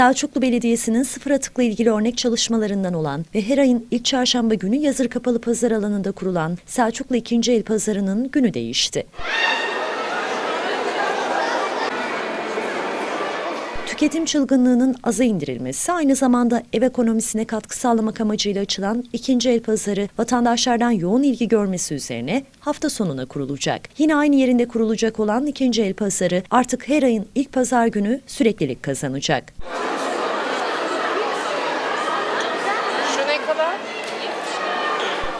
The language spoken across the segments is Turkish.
Selçuklu Belediyesi'nin sıfır atıkla ilgili örnek çalışmalarından olan ve her ayın ilk çarşamba günü yazır kapalı pazar alanında kurulan Selçuklu 2. El Pazarı'nın günü değişti. Tüketim çılgınlığının aza indirilmesi aynı zamanda ev ekonomisine katkı sağlamak amacıyla açılan ikinci el pazarı vatandaşlardan yoğun ilgi görmesi üzerine hafta sonuna kurulacak. Yine aynı yerinde kurulacak olan ikinci el pazarı artık her ayın ilk pazar günü süreklilik kazanacak. Kadar?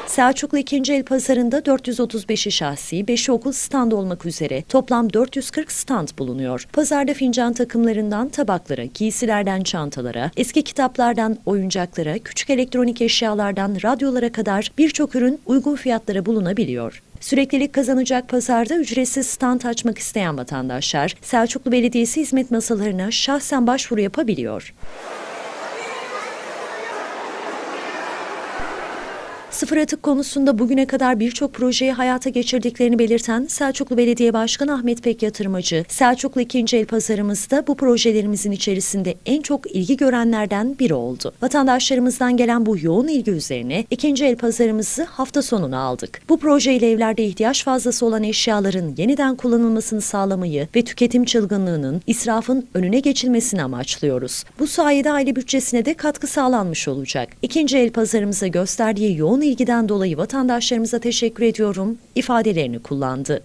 Selçuklu 2. El Pazarı'nda 435'i şahsi, 5'i okul stand olmak üzere toplam 440 stand bulunuyor. Pazarda fincan takımlarından tabaklara, giysilerden çantalara, eski kitaplardan oyuncaklara, küçük elektronik eşyalardan radyolara kadar birçok ürün uygun fiyatlara bulunabiliyor. Süreklilik kazanacak pazarda ücretsiz stand açmak isteyen vatandaşlar Selçuklu Belediyesi hizmet masalarına şahsen başvuru yapabiliyor. Sıfır atık konusunda bugüne kadar birçok projeyi hayata geçirdiklerini belirten Selçuklu Belediye Başkanı Ahmet Pek Yatırmacı, Selçuklu 2. El Pazarımızda bu projelerimizin içerisinde en çok ilgi görenlerden biri oldu. Vatandaşlarımızdan gelen bu yoğun ilgi üzerine 2. El Pazarımızı hafta sonuna aldık. Bu projeyle evlerde ihtiyaç fazlası olan eşyaların yeniden kullanılmasını sağlamayı ve tüketim çılgınlığının, israfın önüne geçilmesini amaçlıyoruz. Bu sayede aile bütçesine de katkı sağlanmış olacak. İkinci el pazarımıza gösterdiği yoğun ilgiden dolayı vatandaşlarımıza teşekkür ediyorum ifadelerini kullandı.